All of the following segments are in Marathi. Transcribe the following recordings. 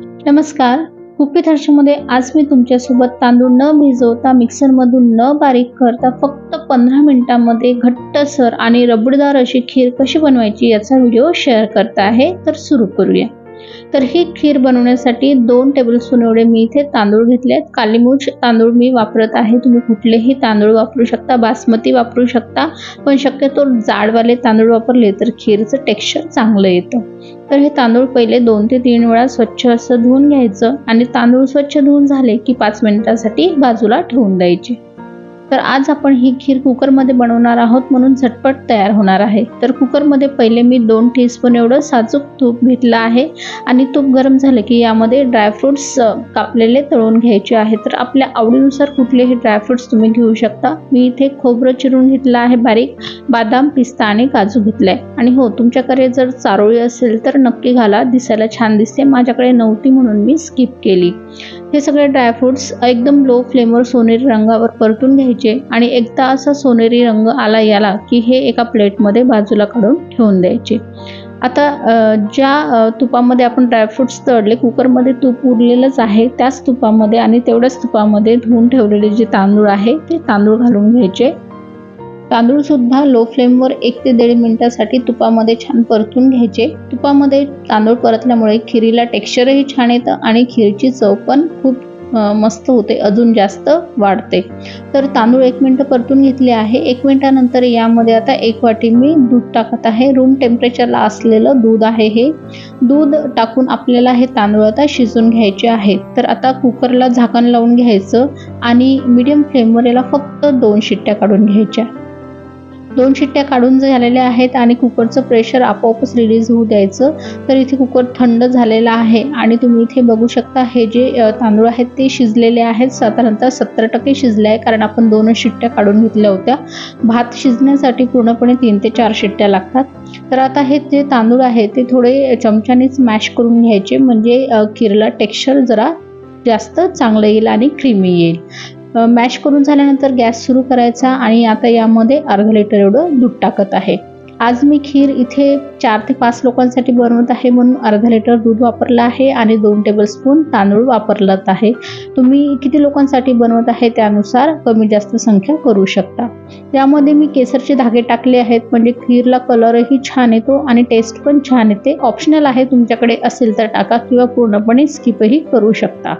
नमस्कार. कुपीत हर्षमध्ये आज मी तुमच्यासोबत तांदूळ न भिजवता मिक्सरमधून न बारीक करता फक्त पंधरा मिनिटांमध्ये घट्टसर आणि रबडदार अशी खीर कशी बनवायची याचा व्हिडिओ शेअर करत आहे. तर सुरू करूया. तर ही खीर बनवण्यासाठी दोन टेबलस्पून एवढे मी इथे तांदूळ घेतले आहेत. कालीमूच तांदूळ मी वापरत आहे. तुम्ही कुठलेही तांदूळ वापरू शकता बासमती वापरू शकता पण शक्यतो जाडवाले तांदूळ वापरले तर खीरचं टेक्स्चर चांगलं येतं. तर हे तांदूळ पहिले दोन ते तीन वेळा स्वच्छ असं धुवून घ्यायचं आणि तांदूळ स्वच्छ धुवून झाले की पाच मिनिटासाठी बाजूला ठेवून द्यायचे. तर आज आपण ही खीर कुकरमध्ये बनवणार आहोत म्हणून झटपट तयार होणार आहे. तर कुकरमध्ये पहिले मी दोन टीस्पून एवढं साजूक तूप घेतलं आहे आणि तूप गरम झालं की यामध्ये ड्रायफ्रूट्स कापलेले तळून घ्यायचे आहे तर आपल्या आवडीनुसार कुठलेही ड्रायफ्रूट्स तुम्ही घेऊ शकता. मी इथे खोबरं चिरून घेतलं आहे बारीक बादाम पिस्ता आणि काजू घेतलाय. आणि हो तुमच्याकडे जर चारोळी असेल तर नक्की घाला दिसायला छान दिसते. माझ्याकडे नव्हती म्हणून मी स्किप केली. हे सगळे ड्रायफ्रूट्स एकदम लो फ्लेमवर सोनेरी रंगावर परतून घ्यायचे आणि एकदा असा सोनेरी रंग आला याला की हे एका प्लेटमध्ये बाजूला काढून ठेवून द्यायचे. आता ज्या तुपामध्ये आपण ड्रायफ्रूट्स तळले कुकरमध्ये तूप उरलेलंच आहे त्याच तुपामध्ये आणि तेवढ्याच तुपामध्ये धुवून ठेवलेले जे तांदूळ आहे ते तांदूळ घालून घ्यायचे. तांदूळसुद्धा लो फ्लेमवर एक ते दीड मिनिटासाठी तुपामध्ये छान परतून घ्यायचे. तुपामध्ये तांदूळ परतल्यामुळे खिरीला टेक्स्चरही छान येतं आणि खीरची चव पण खूप मस्त होते अजून जास्त वाढते. तर तांदूळ एक मिनटं परतून घेतले आहे. एक मिनटानंतर यामध्ये आता एक वाटी मी दूध टाकत आहे. रूम टेम्परेचरला असलेलं दूध आहे हे. दूध टाकून आपल्याला हे तांदूळ आता शिजून घ्यायचे आहे. तर आता कुकरला झाकण लावून घ्यायचं आणि मीडियम फ्लेमवर याला फक्त दोन शिट्ट्या काढून घ्यायच्या. दोन शिट्ट्या काढून झालेल्या आहेत आणि कुकरचं प्रेशर आपोआपच रिलीज होऊ द्यायचं. तर इथे कुकर थंड झालेला आहे आणि तुम्ही इथे बघू शकता हे जे तांदूळ आहेत ते शिजलेले आहेत. साधारणतः सत्तर टक्के शिजले आहे कारण आपण दोनच शिट्ट्या काढून घेतल्या होत्या. भात शिजण्यासाठी पूर्णपणे तीन ते चार शिट्ट्या लागतात. तर आता हे जे तांदूळ आहे ते थोडे चमच्यानेच मॅश करून घ्यायचे. म्हणजे अ, खीरला टेक्स्चर जरा जास्त चांगलं येईल आणि क्रीमी येईल. मॅश करून झाल्यानंतर गॅस सुरू करायचा आणि आता यामध्ये अर्धा लिटर एवढं दूध टाकत आहे. आज मी खीर इथे चार ते पाच लोकांसाठी बनवत आहे म्हणून अर्धा लिटर दूध वापरलं आहे आणि दोन टेबलस्पून तांदूळ वापरलात आहे. तुम्ही किती लोकांसाठी बनवत आहे त्यानुसार कमी जास्त संख्या करू शकता. यामध्ये मी केसरचे धागे टाकले आहेत म्हणजे खीरला कलरही छान येतो आणि टेस्ट पण छान येते. ऑप्शनल आहे तुमच्याकडे असेल तर टाका किंवा पूर्णपणे स्किपही करू शकता.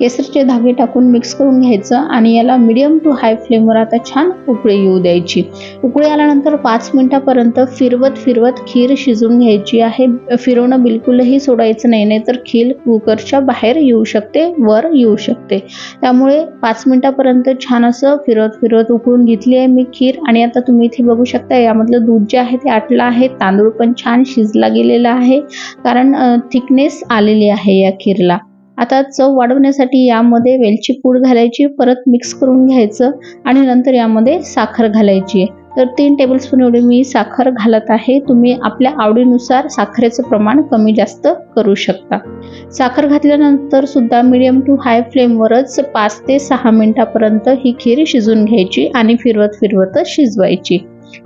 केसरचे धागे टाकून मिक्स करून घ्यायचं आणि याला मिडियम टू हाय फ्लेमवर आता छान उकळी येऊ द्यायची. उकळी आल्यानंतर पाच मिनिटापर्यंत फिरवत फिरवत खीर शिजून घ्यायची आहे. फिरवणं बिलकुलही सोडायचं नाही नाही तर खीर कुकरच्या बाहेर येऊ शकते वर येऊ शकते. त्यामुळे पाच मिनिटापर्यंत छान असं फिरवत फिरवत उकळून घेतली आहे मी खीर आणि आता तुम्ही इथे बघू शकता यामधलं दूध जे आहे ते आटलं आहे. तांदूळ पण छान शिजला गेलेला आहे कारण थिकनेस आलेली आहे या खीरला. आता चव वाढवण्यासाठी यामध्ये वेलची पूड घालायची परत मिक्स करून घ्यायचं आणि नंतर यामध्ये साखर घालायची तर तीन टेबलस्पून एवढी मी साखर घालत आहे. तुम्ही आपल्या आवडीनुसार साखरेचं प्रमाण कमी जास्त करू शकता. साखर घातल्यानंतर सुद्धा मिडियम टू हाय फ्लेमवरच पाच ते सहा मिनिटापर्यंत ही खीर शिजून घ्यायची आणि फिरवत फिरवत शिजवायची.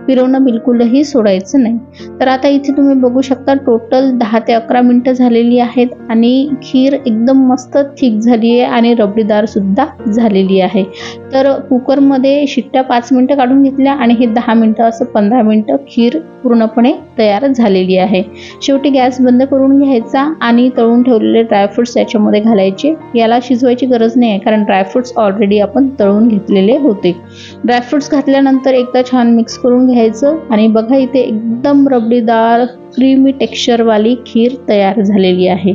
फिरवणं बिलकुलही सोडायचं नाही. तर आता इथे तुम्ही बघू शकता टोटल दहा ते अकरा मिनटं झालेली आहेत आणि खीर एकदम मस्त थिक झाली आहे आणि रबडीदार सुद्धा झालेली आहे. तर कुकरमध्ये शिट्ट्या पाच मिनटं काढून घेतल्या आणि हे दहा मिनटं असं पंधरा मिनटं खीर पूर्णपणे तयार झालेली आहे. शेवटी गॅस बंद करून घ्यायचा आणि तळून ठेवलेले ड्रायफ्रुट्स याच्यामध्ये घालायचे. याला शिजवायची गरज नाही आहे कारण ड्रायफ्रुट्स ऑलरेडी आपण तळून घेतलेले होते. ड्रायफ्रुट्स घातल्यानंतर एकदा छान मिक्स करून करून घ्यायचं आणि बघा इथे एकदम रबडीदार क्रीमी टेक्स्चरवाली खीर तयार झालेली आहे.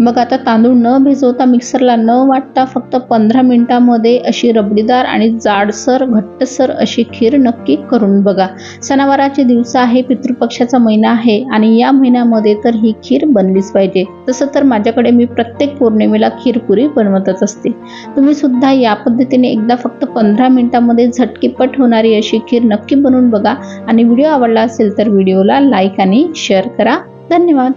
मग आता तांदूळ न भिजवता मिक्सरला न वाटता फक्त पंधरा मिनटामध्ये अशी रबडीदार आणि जाडसर घट्टसर अशी खीर नक्की करून बघा. सणावाराचे दिवस आहे पितृपक्षाचा महिना आहे आणि या महिन्यामध्ये तर ही खीर बनलीच पाहिजे. तसं तर माझ्याकडे मी प्रत्येक पौर्णिमेला खीरपुरी बनवतच असते. तुम्ही सुद्धा या पद्धतीने एकदा फक्त पंधरा मिनिटामध्ये झटकीपट होणारी अशी खीर नक्की बनवून बघा. आणि व्हिडिओ आवडला असेल तर व्हिडिओला लाईक आणि शेअर करा. धन्यवाद.